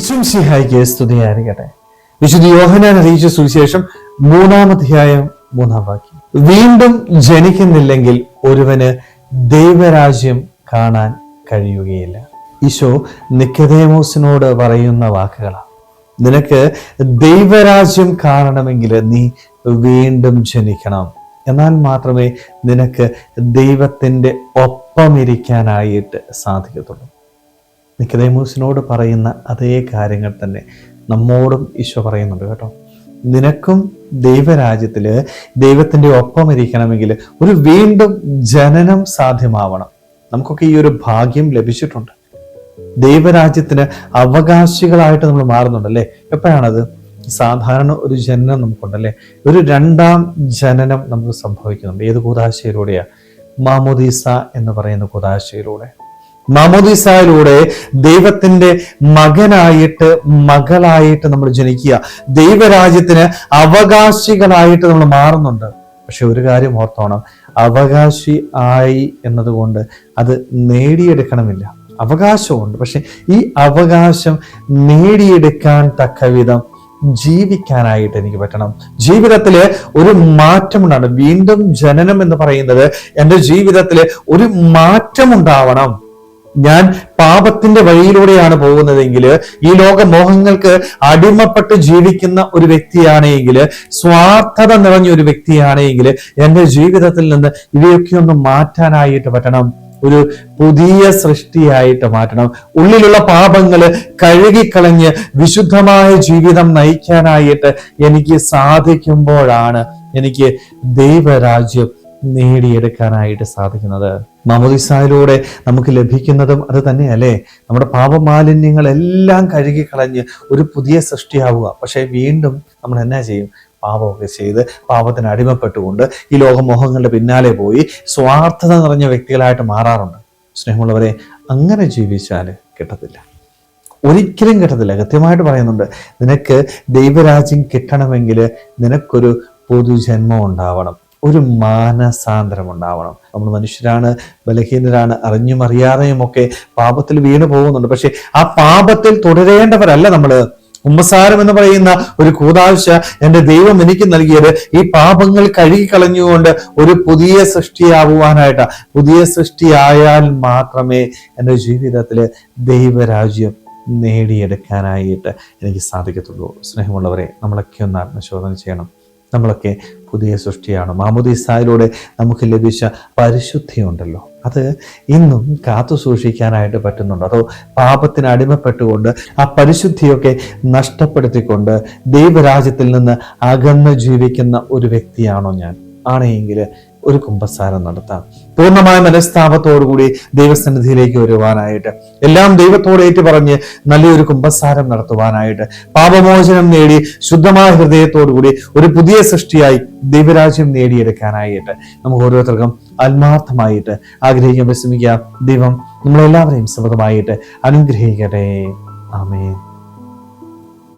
ഈശ്വംസിഹായിക്ക് സ്തുതിയായിരിക്കട്ടെ വിശുദ്ധ യോഹനാൻ അറിയിച്ച സുവിശേഷം മൂന്നാം മൂന്നാമധ്യായം മൂന്നാം വാക്യം. വീണ്ടും ജനിക്കുന്നില്ലെങ്കിൽ ഒരുവന് ദൈവരാജ്യം കാണാൻ കഴിയുകയില്ല. ഈശോ നിക്കതേമോസിനോട് പറയുന്ന വാക്കുകളാണ്. നിനക്ക് ദൈവരാജ്യം കാണണമെങ്കിൽ നീ വീണ്ടും ജനിക്കണം. എന്നാൽ മാത്രമേ നിനക്ക് ദൈവത്തിന്റെ ഒപ്പമിരിക്കാനായിട്ട് സാധിക്കത്തുള്ളൂ. നിക്കതേമൂസിനോട് പറയുന്ന അതേ കാര്യങ്ങൾ തന്നെ നമ്മോടും ഈശോ പറയുന്നുണ്ട് കേട്ടോ. നിനക്കും ദൈവരാജ്യത്തിൽ ദൈവത്തിന്റെ ഒപ്പം ഇരിക്കണമെങ്കിൽ ഒരു വീണ്ടും ജനനം സാധ്യമാവണം. നമുക്കൊക്കെ ഈ ഒരു ഭാഗ്യം ലഭിച്ചിട്ടുണ്ട്. ദൈവരാജ്യത്തിന് അവകാശികളായിട്ട് നമ്മൾ മാറുന്നുണ്ടല്ലേ? എപ്പോഴാണത്? സാധാരണ ഒരു ജനനം നമുക്കുണ്ടല്ലേ? ഒരു രണ്ടാം ജനനം നമുക്ക് സംഭവിക്കുന്നുണ്ട്. ഏത് കൂതാശയിലൂടെയാ? മാമോദീസ എന്ന് പറയുന്ന കൂതാശയിലൂടെ. മാമോദിസായിലൂടെ ദൈവത്തിന്റെ മകനായിട്ട് മകളായിട്ട് നമ്മൾ ജനിക്കുക. ദൈവരാജ്യത്തിന് അവകാശികളായിട്ട് നമ്മൾ മാറുന്നുണ്ട്. പക്ഷെ ഒരു കാര്യം ഓർത്തോണം. അവകാശി ആയി എന്നതുകൊണ്ട് അത് നേടിയെടുക്കണമില്ല. അവകാശമുണ്ട്. പക്ഷെ ഈ അവകാശം നേടിയെടുക്കാൻ തക്കവിധം ജീവിക്കാനായിട്ട് എനിക്ക് പറ്റണം. ജീവിതത്തിൽ ഒരു മാറ്റം മാറ്റമുണ്ടാണ് വീണ്ടും ജനനം എന്ന് പറയുന്നത് എന്റെ ജീവിതത്തിൽ ഒരു മാറ്റമുണ്ടാവണം. ഞാൻ പാപത്തിന്റെ വഴിയിലൂടെയാണ് പോകുന്നതെങ്കിൽ ഈ ലോക മോഹങ്ങൾക്ക് അടിമപ്പെട്ട് ജീവിക്കുന്ന ഒരു വ്യക്തിയാണെങ്കിൽ സ്വാർത്ഥത നിറഞ്ഞ ഒരു വ്യക്തിയാണെങ്കിൽ എന്റെ ജീവിതത്തിൽ നിന്ന് ഇവയൊക്കെ ഒന്ന് മാറ്റാനായിട്ട് പറ്റണം. ഒരു പുതിയ സൃഷ്ടിയായിട്ട് മാറ്റണം. ഉള്ളിലുള്ള പാപങ്ങൾ കഴുകിക്കളഞ്ഞ് വിശുദ്ധമായ ജീവിതം നയിക്കാനായിട്ട് എനിക്ക് സാധിക്കുമ്പോഴാണ് എനിക്ക് ദൈവരാജ്യം നേടിയെടുക്കാനായിട്ട് സാധിക്കുന്നത്. മമദിസായിലൂടെ നമുക്ക് ലഭിക്കുന്നതും അത് തന്നെയല്ലേ? നമ്മുടെ പാപമാലിന്യങ്ങളെല്ലാം കഴുകിക്കളഞ്ഞ് ഒരു പുതിയ സൃഷ്ടിയാവുക. പക്ഷേ വീണ്ടും നമ്മൾ എന്നാ ചെയ്യും? പാപമൊക്കെ ചെയ്ത് പാപത്തിന് അടിമപ്പെട്ടുകൊണ്ട് ഈ ലോകമോഹങ്ങളുടെ പിന്നാലെ പോയി സ്വാർത്ഥത നിറഞ്ഞ വ്യക്തികളായിട്ട് മാറാറുണ്ട്. സ്നേഹമുള്ളവരെ അങ്ങനെ ജീവിച്ചാൽ കിട്ടത്തില്ല. ഒരിക്കലും കിട്ടത്തില്ല. കൃത്യമായിട്ട് പറയുന്നുണ്ട്. നിനക്ക് ദൈവരാജ്യം കിട്ടണമെങ്കിൽ നിനക്കൊരു പൊതുജന്മം ഉണ്ടാവണം. ഒരു മാനസാന്തരം ഉണ്ടാവണം. നമ്മൾ മനുഷ്യരാണ് ബലഹീനരാണ് അറിഞ്ഞും അറിയാതെയും ഒക്കെ പാപത്തിൽ വീണു പോകുന്നുണ്ട്. പക്ഷെ ആ പാപത്തിൽ തുടരേണ്ടവരല്ല നമ്മൾ ഉമ്മസാരം എന്ന് പറയുന്ന ഒരു കൂതാഴ്ച എന്റെ ദൈവം എനിക്ക് നൽകിയത് ഈ പാപങ്ങൾ കഴുകി കളഞ്ഞുകൊണ്ട് ഒരു പുതിയ സൃഷ്ടിയാവുവാനായിട്ട്. പുതിയ സൃഷ്ടിയായാൽ മാത്രമേ എന്റെ ജീവിതത്തിൽ ദൈവരാജ്യം നേടിയെടുക്കാനായിട്ട് എനിക്ക് സാധിക്കത്തുള്ളൂ. സ്നേഹമുള്ളവരെ നമ്മളൊക്കെ ഒന്ന് ആത്മശോധന ചെയ്യണം. നമ്മളൊക്കെ പുതിയ സൃഷ്ടിയാണ്. മാമുദീസായിലൂടെ നമുക്ക് ലഭിച്ച പരിശുദ്ധിയുണ്ടല്ലോ. അത് ഇന്നും കാത്തു സൂക്ഷിക്കാനായിട്ട് പറ്റുന്നുണ്ട്. അതോ പാപത്തിന് അടിമപ്പെട്ടുകൊണ്ട് ആ പരിശുദ്ധിയൊക്കെ നഷ്ടപ്പെടുത്തിക്കൊണ്ട് ദൈവരാജ്യത്തിൽ നിന്ന് അകന്ന് ജീവിക്കുന്ന ഒരു വ്യക്തിയാണോ ഞാൻ? ആണെങ്കിൽ ഒരു കുംഭസാരം നടത്താം. പൂർണമായ മനസ്താപത്തോടുകൂടി ദൈവസന്നിധിയിലേക്ക് വരുവാനായിട്ട് എല്ലാം ദൈവത്തോട് ഏറ്റു പറഞ്ഞ് നല്ലൊരു കുംഭസാരം നടത്തുവാനായിട്ട് പാപമോചനം നേടി ശുദ്ധമായ ഹൃദയത്തോടുകൂടി ഒരു പുതിയ സൃഷ്ടിയായി ദൈവരാജ്യം നേടിയെടുക്കാനായിട്ട് നമുക്ക് ഓരോരുത്തർക്കും ആത്മാർത്ഥമായിട്ട് ആഗ്രഹിക്കാൻ വിശ്രമിക്കാം ദൈവം നമ്മളെല്ലാവരെയും സമൃദ്ധമായിട്ട് അനുഗ്രഹിക്കട്ടെ. ആമേൻ.